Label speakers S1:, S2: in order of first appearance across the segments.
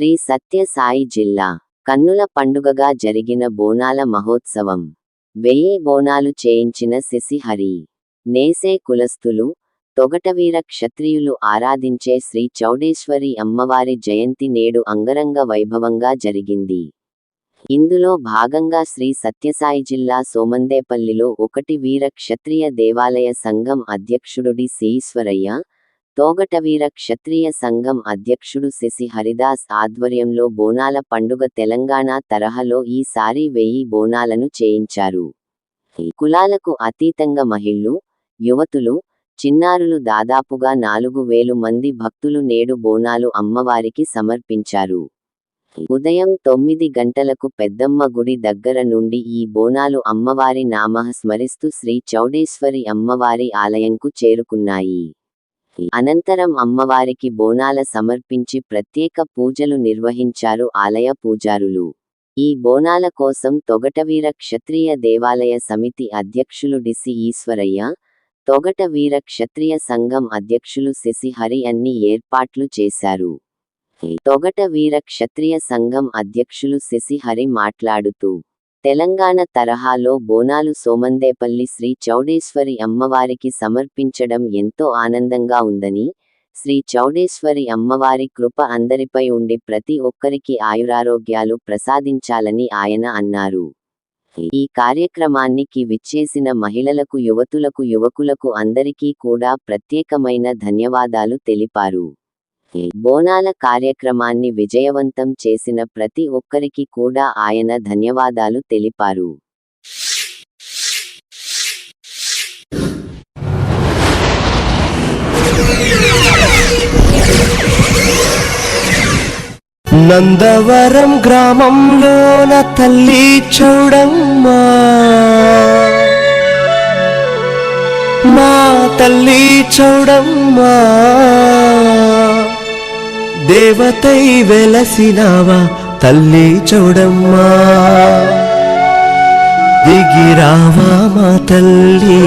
S1: శ్రీ సత్య సాయి జిల్లా కన్నుల పండుగగా జరిగిన బోనాల మహోత్సవం. వెయ్యి బోనాలు చేయించిన శశిహరి నేసే కులస్తులు తొగటవీర క్షత్రియులు ఆరాధించే శ్రీ చౌడేశ్వరి అమ్మవారి జయంతి నేడు అంగరంగ వైభవంగా జరిగింది. ఇందులో భాగంగా శ్రీ సత్యసాయి జిల్లా సోమందేపల్లిలో ఒకటి వీర క్షత్రియ దేవాలయ సంఘం అధ్యక్షుడు డి తోగటవీర క్షత్రియ సంఘం అధ్యక్షుడు శశి హరిదాస్ ఆధ్వర్యంలో బోనాల పండుగ తెలంగాణ తరహాలో ఈసారి వెయ్యి బోనాలను చేయించారు. కులాలకు అతీతంగా మహిళలు యువతులు చిన్నారులు దాదాపుగా నాలుగు వేలు మంది భక్తులు నేడు బోనాలు అమ్మవారికి సమర్పించారు. ఉదయం తొమ్మిది గంటలకు పెద్దమ్మ గుడి దగ్గర నుండి ఈ బోనాలు అమ్మవారి నామ స్మరిస్తూ శ్రీ చౌడేశ్వరి అమ్మవారి ఆలయంకు చేరుకున్నాయి. అనంతరం అమ్మవారికి బోనాల సమర్పించి ప్రత్యేక పూజలు నిర్వహించారు ఆలయ పూజారులు. ఈ బోనాల కోసం తొగటవీర క్షత్రియ దేవాలయ సమితి అధ్యక్షులు డిసి ఈశ్వరయ్య తొగటవీర క్షత్రియ సంఘం అధ్యక్షులు శశిహరి అన్ని ఏర్పాట్లు చేశారు. తొగటవీర క్షత్రియ సంఘం అధ్యక్షులు శశిహరి మాట్లాడుతూ తెలంగాణ తరహాలో బోనాలు సోమందేపల్లి శ్రీ చౌడేశ్వరి అమ్మవారికి సమర్పించడం ఎంతో ఆనందంగా ఉందని శ్రీ చౌడేశ్వరి అమ్మవారి కృప అందరిపై ఉండి ప్రతి ఒక్కరికి ఆయురారోగ్యాలు ప్రసాదించాలని ఆయన అన్నారు. ఈ కార్యక్రమానికి విచ్చేసిన మహిళలకు యువతులకు యువకులకు అందరికీ కూడా ప్రత్యేకమైన ధన్యవాదాలు తెలిపారు. బోనాల కార్యక్రమాన్ని విజయవంతం చేసిన ప్రతి ఒక్కరికి కూడా ఆయన ధన్యవాదాలు తెలిపారు.
S2: నందవరం గ్రామంలోన తల్లి చౌడమ్మా. మా తల్లి చౌడమ్మా. దేవతై వెలసినావా తల్లి చూడమ్మా. దిగిరావా మా తల్లి.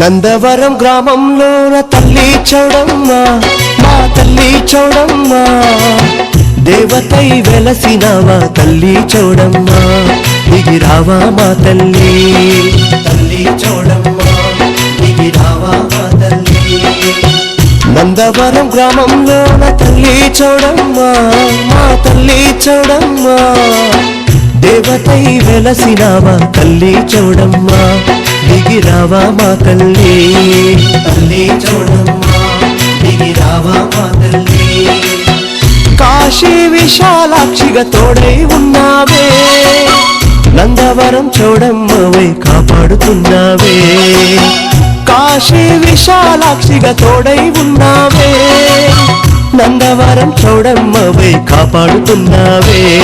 S2: నందవరం గ్రామంలోన తల్లి చౌడమ్మ మా తల్లి చౌడమ్మ. దేవతై వెలసినవా తల్లి చౌడమ్మ? దిగిరావా మా తల్లి. తల్లి చౌడమ్మ దిగిరావా మా తల్లి. నందవరం గ్రామంలోన తల్లి చౌడమ్మ మా తల్లి చౌడమ్మ. దేవతై వెలసినవా తల్లి చౌడమ్మ? దిగిరావా మా తల్లి. తల్లి చౌడమ్మ దిగిరావా మా తల్లి. కాశీ విశాలాక్షిగా తోడై ఉన్నావే. నందవరం చౌడమ్మవై కాపాడుతున్నావే. కాశీ విశాలాక్షిగా తోడై ఉన్నావే. నందవరం చౌడమ్మవై కాపాడుతున్నావే.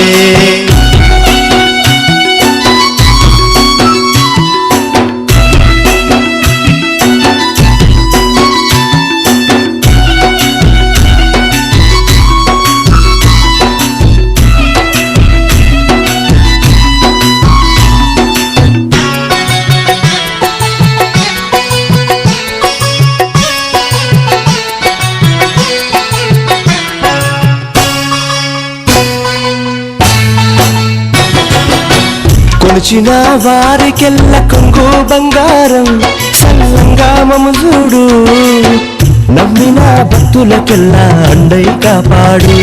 S2: కొలిచిన వారికెల్ల కొంగు బంగారం సల్లంగా మమజుడు నమ్మిన భక్తులకెల్లా అండై కాపాడు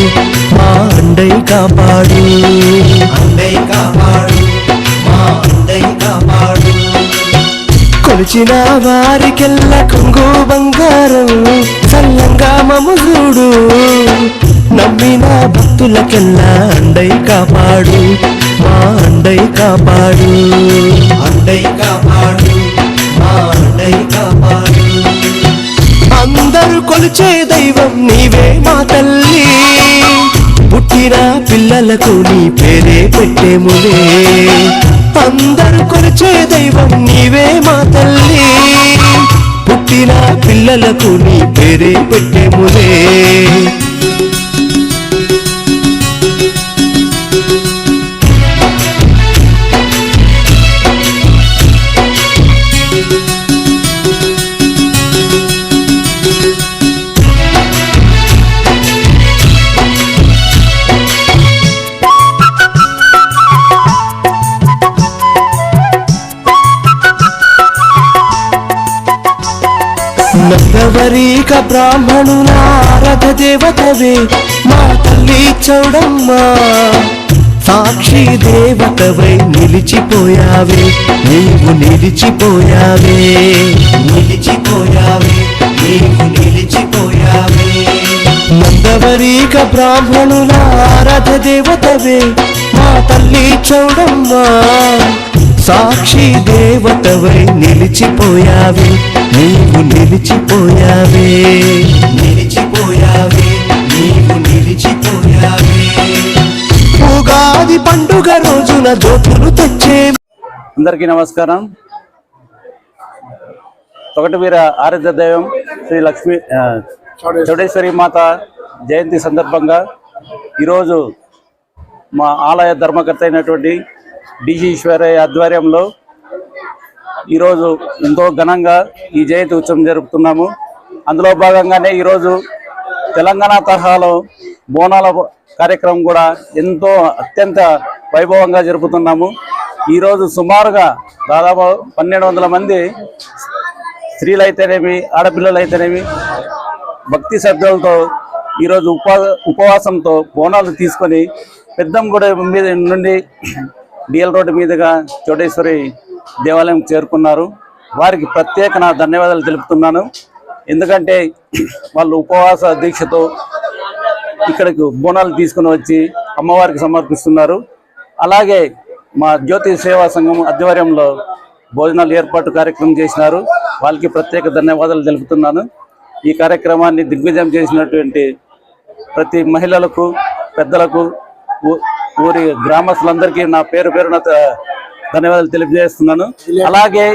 S2: మా అండై కాపాడు. అండై కాపాడు మా అండై కాపాడు. కొలిచిన వారికెల్ల కొంగు బంగారం సల్లంగా మమజుడు నమ్మిన భక్తులకెల్లా అండై కాపాడు మా అండై కాపాడు. అండై కాపాడు మా అండై కాపాడు. అందరూ కొలిచే దైవం నీవే మా తల్లి. పుట్టిన పిల్లలకు నీ పేరే పెట్టేములే అందరూ కొలిచే దైవం నీవే మా తల్లి. పుట్టిన పిల్లలకు నీ పేరే పెట్టేములే నగవరీక బ్రాహ్మణుల ఆరాధ దేవతవే మా తల్లి చౌడమ్మ. సాక్షి దేవతవై నిలిచిపోయావే నీవు నిలిచిపోయావే. నిలిచిపోయావే నీవు నిలిచిపోయావే. మందవరీక బ్రాహ్మణుల ఆరాధ దేవతవే మా తల్లి చౌడమ్మ. సాక్షి దేవతవై నిలిచిపోయావే నీవు నిలిచిపోయావే. నిలిచిపోయావే నీవు నిలిచిపోయావే. ఉగాది పండుగ రోజున జ్యోతులు తెచ్చే
S3: అందరికీ నమస్కారం. ఒకటి వీర ఆరాధ్య దైవం శ్రీ లక్ష్మీ చౌడేశ్వరి మాత జయంతి సందర్భంగా ఈరోజు మా ఆలయ ధర్మకర్త అయినటువంటి డిజి ఈశ్వరయ్య ఆధ్వర్యంలో ఈరోజు ఎంతో ఘనంగా ఈ జయంతి ఉత్సవం జరుపుతున్నాము. అందులో భాగంగానే ఈరోజు తెలంగాణ తరహాలో బోనాల కార్యక్రమం కూడా ఎంతో అత్యంత వైభవంగా జరుపుతున్నాము. ఈరోజు సుమారుగా దాదాపు పన్నెండు వందల మంది స్త్రీలు అయితేనేమి ఆడపిల్లలు అయితేనేమి భక్తి శ్రద్ధలతో ఈరోజు ఉపా ఉపవాసంతో బోనాలు తీసుకొని పెద్దంగూడ మీద నుండి డిఎల్ రోడ్డు మీదుగా చోటేశ్వరి దేవాలయం చేరుకున్నారు. వారికి ప్రత్యేక నా ధన్యవాదాలు తెలుపుతున్నాను. ఎందుకంటే వాళ్ళు ఉపవాస దీక్షతో ఇక్కడికి బోనాలు తీసుకుని వచ్చి అమ్మవారికి సమర్పిస్తున్నారు. అలాగే మా జ్యోతి సేవా సంఘం ఆధ్వర్యంలో భోజనాలు ఏర్పాటు కార్యక్రమం చేసినారు. వాళ్ళకి ప్రత్యేక ధన్యవాదాలు తెలుపుతున్నాను. ఈ కార్యక్రమాన్ని దిగ్విజయం చేసినటువంటి ప్రతి మహిళలకు పెద్దలకు ఊరి గ్రామస్తులందరికీ నా పేరు పేరున ధన్యవాదాలు తెలియజేస్తున్నాను. అలాగే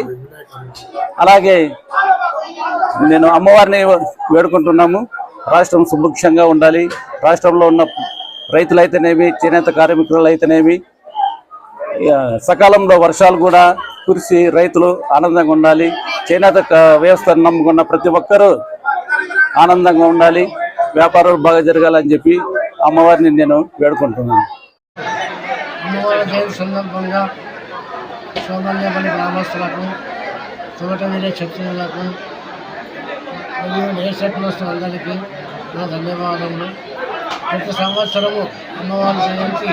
S3: అలాగే నేను అమ్మవారిని వేడుకుంటున్నాము. రాష్ట్రం సుభిక్షంగా ఉండాలి. రాష్ట్రంలో ఉన్న రైతులైతేనేమి చేనేత కార్మికులు అయితేనేమి సకాలంలో వర్షాలు కూడా కురిసి రైతులు ఆనందంగా ఉండాలి. చేనేత వ్యవస్థను నమ్ముకున్న ప్రతి ఒక్కరూ ఆనందంగా ఉండాలి. వ్యాపారాలు బాగా జరగాలని చెప్పి అమ్మవారిని నేను వేడుకుంటున్నాను.
S4: అమ్మవారి దేవుడి సందర్భంగా సోమల్యపల్లి గ్రామస్తులకు తోట వీరే క్షత్రియులకు మరియు అందరికీ నా ధన్యవాదములు. ప్రతి సంవత్సరము అమ్మవారి జయంతి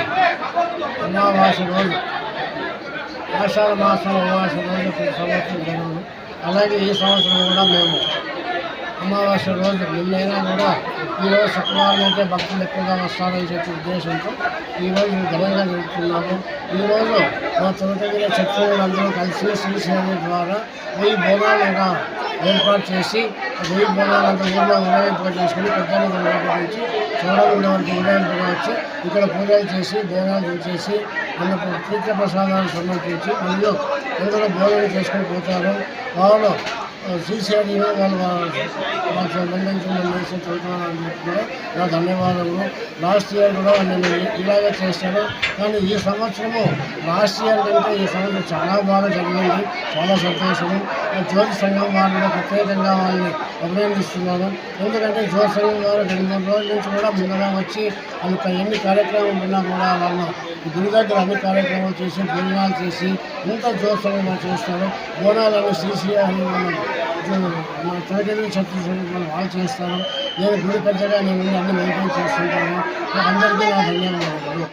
S4: అమావాస్య రోజు ఆషాఢ మాసం అమావాస్య రోజు ప్రతి సంవత్సరం జరుగును. అలాగే ఈ సంవత్సరం కూడా మేము అమావాస్య రోజు నిన్నైనా కూడా ఈరోజు శుక్రవారం అయితే భక్తులు ఎక్కువగా వస్తారని చెప్పి ఉద్దేశంతో ఈరోజు ఘనంగా జరుగుతున్నాము ఈరోజు మా తొలగిన క్షత్రియులందరూ కలిసి శ్రీశైలం ద్వారా వెయ్యి బోనాలుగా ఏర్పాటు చేసి ఆ వెయ్యి బోనాలంతా ఊళ్ళో ఉదయింపుగా చేసుకుని పెద్దలు నుంచి చూడకుండా వరకు ఉదయింపుగా వచ్చి ఇక్కడ పూజలు చేసి బోనాలు చేసి మనకు తీర్థ ప్రసాదాలు సమర్పించి మళ్ళీ అందరూ భోజనం చేసుకొని పోతారు. వాళ్ళు శ్రీశైలిగా వాళ్ళు మాకు సంబంధించిన చేసి చదువుతున్నానని నా ధన్యవాదములు. లాస్ట్ ఇయర్ కూడా నేను ఇలాగే చేశాను కానీ ఈ సంవత్సరము లాస్ట్ ఇయర్ కంటే ఈ సంవత్సరం చాలా బాగా జరిగింది. చాలా సంతోషము. జ్యోతి సంఘం వారు ప్రత్యేకంగా వాళ్ళని అభినందిస్తున్నాను. ఎందుకంటే జ్యోతి సంఘం వారు రెండు మూడు రోజుల నుంచి కూడా ముందుగా వచ్చి అంత ఎన్ని కార్యక్రమాలు ఉన్నా కూడా వాళ్ళు గుడి దగ్గర అన్ని కార్యక్రమాలు చేసి భోజనాలు చేసి ఎంత జ్యోతి సంఘం చేస్తారు. బోనాలను శ్రీశ్రీ అని మన తరగతి మనం వాళ్ళు చేస్తాను నేను గుడి పెద్దగా నేను అన్ని మెయింటైన్ చేస్తుంటాను. అందరికీ నా ధన్యవాదాలు.